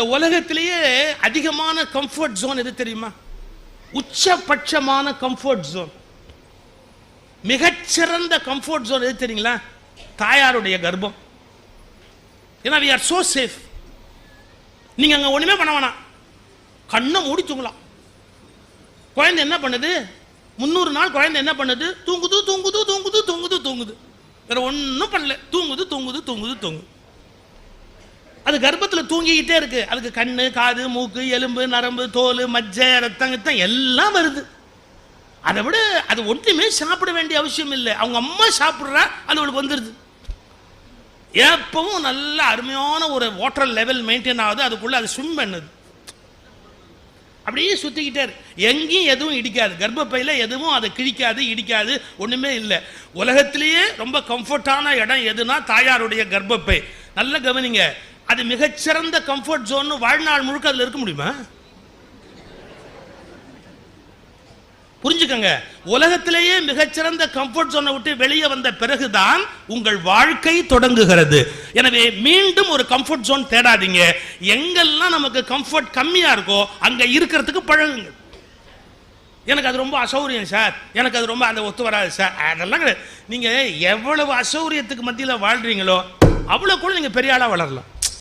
இந்த உலகத்திலேயே அதிகமான கம்ஃபர்ட் ஜோன் எது தெரியுமா? உச்சபட்சமான கம்ஃபர்ட் ஜோன் மிகச்சிறந்த கம்ஃபர்ட் ஜோன் எது தெரியுங்களா? தாயாருடைய கர்ப்பம். ஏன்னா வி ஆர் சோ சேஃப் நீங்க அங்க ஒண்ணுமே பண்ண வேணாம். கண்ணை மூடி தூங்கலாம். குழந்தை என்ன பண்ணுது? முந்நூறு நாள் குழந்தை என்ன பண்ணுது? தூங்குது தூங்குது தூங்குது தூங்குது தூங்குது. வேற ஒன்றும் பண்ணல. தூங்குது தூங்குது தூங்குது தூங்குது. அது கர்ப்பத்தில் தூங்கிக்கிட்டே இருக்கு. அதுக்கு கண்ணு காது மூக்கு எலும்பு நரம்பு தோல் மஜ்ஜை ரத்தம் ரத்தம் எல்லாம் வருது. அதை விட அது ஒன்றுமே சாப்பிட வேண்டிய அவசியம் இல்லை. அவங்க அம்மா சாப்பிட்றா அது அவளுக்கு வந்துடுது எப்பவும் நல்ல அருமையான ஒரு வாட்டர் லெவல் மெயின்டைன் ஆகுது. அதுக்குள்ளே அது ஸ்விம் பண்ணுது. அப்படியே சுற்றிக்கிட்டே இருக்கு. எங்கேயும் எதுவும் இடிக்காது. கர்ப்பப்பையில் எதுவும் அதை கிழிக்காது இடிக்காது ஒன்றுமே இல்லை. உலகத்திலேயே ரொம்ப கம்ஃபர்டான இடம் எதுனா தாயாருடைய கர்ப்பப்பை. நல்ல கவனிங்க. அது மிகச்சிறந்த கம்ஃபர்ட் ஜோன் வாழ்நாள் முழுக்க அதில் இருக்க முடியுமா? புரிஞ்சுக்கங்க. உலகத்திலேயே மிகச்சிறந்த கம்ஃபர்ட் ஜோனை விட்டு வெளியே வந்த பிறகுதான் உங்கள் வாழ்க்கை தொடங்குகிறது. எனவே மீண்டும் ஒரு கம்ஃபர்ட் ஜோன் தேடாதீங்க. எங்கெல்லாம் நமக்கு கம்ஃபர்ட் கம்மியா இருக்கோ அங்க இருக்கிறதுக்கு பழகுங்க எனக்கு அது ரொம்ப அசௌரியம் சார். எனக்கு அது ரொம்ப அந்த ஒத்து வராது சார். அதெல்லாம் கிடையாது. நீங்க எவ்வளவு அசௌரியத்துக்கு மத்தியில் வாழ்றீங்களோ அவ்வளோ கூட நீங்க பெரிய ஆளாக வளரலாம்.